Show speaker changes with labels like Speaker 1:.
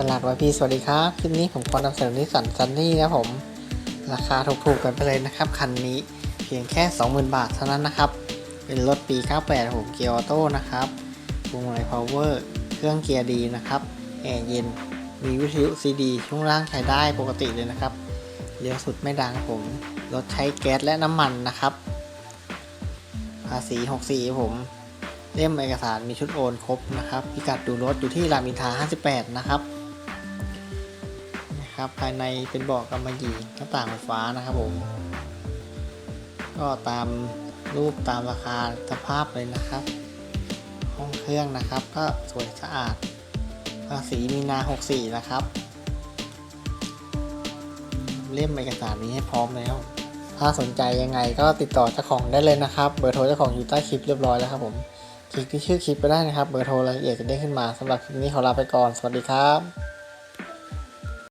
Speaker 1: ตลาดวายพีสวัสดีครับ คลิปนี้ผมขอนำเสนอนิสสันซันนี่นะผม ราคาถูกๆกันไปเลยนะครับ คันนี้เพียงแค่ 20,000 บาทเท่านั้นนะครับ เป็นรถปี 98ผมเกียร์ออโต้นะครับพวงมาลัยพาวเวอร์เครื่องเกียร์ดีนะครับ แอร์เย็น มีวิทยุซีดีช่วงล่างใช้ได้ปกติเลยนะครับ เลี้ยวสุดไม่ดังผม รถใช้แก๊สและน้ำมันนะครับ ภาษี64ผมเล่มเอกสารมีชุดโอนครบนะครับ พิกัดดูรถอยู่ที่รามอินทรา58 นะครับ นะครับ ภายในเป็นเบาะกำมะหยี่หน้าต่างไฟฟ้านะครับผมก็ตามรูปตามราคาสภาพเลยนะครับ ห้องเครื่องนะครับ ก็สวยสะอาดภาษีมีนา 64 นะครับ เล่มเอกสารนี้ให้พร้อมแล้ว ถ้าสนใจยังไงก็ติดต่อเจ้าของได้เลยนะครับ เบอร์โทรเจ้าของอยู่ใต้คลิปเรียบร้อยแล้วครับผมคลิกที่ชื่อคลิปไปได้นะครับ เบอร์โทรรายละเอียดจะได้ขึ้นมาสำหรับคลิปนี้ขอลาไปก่อน สวัสดีครับ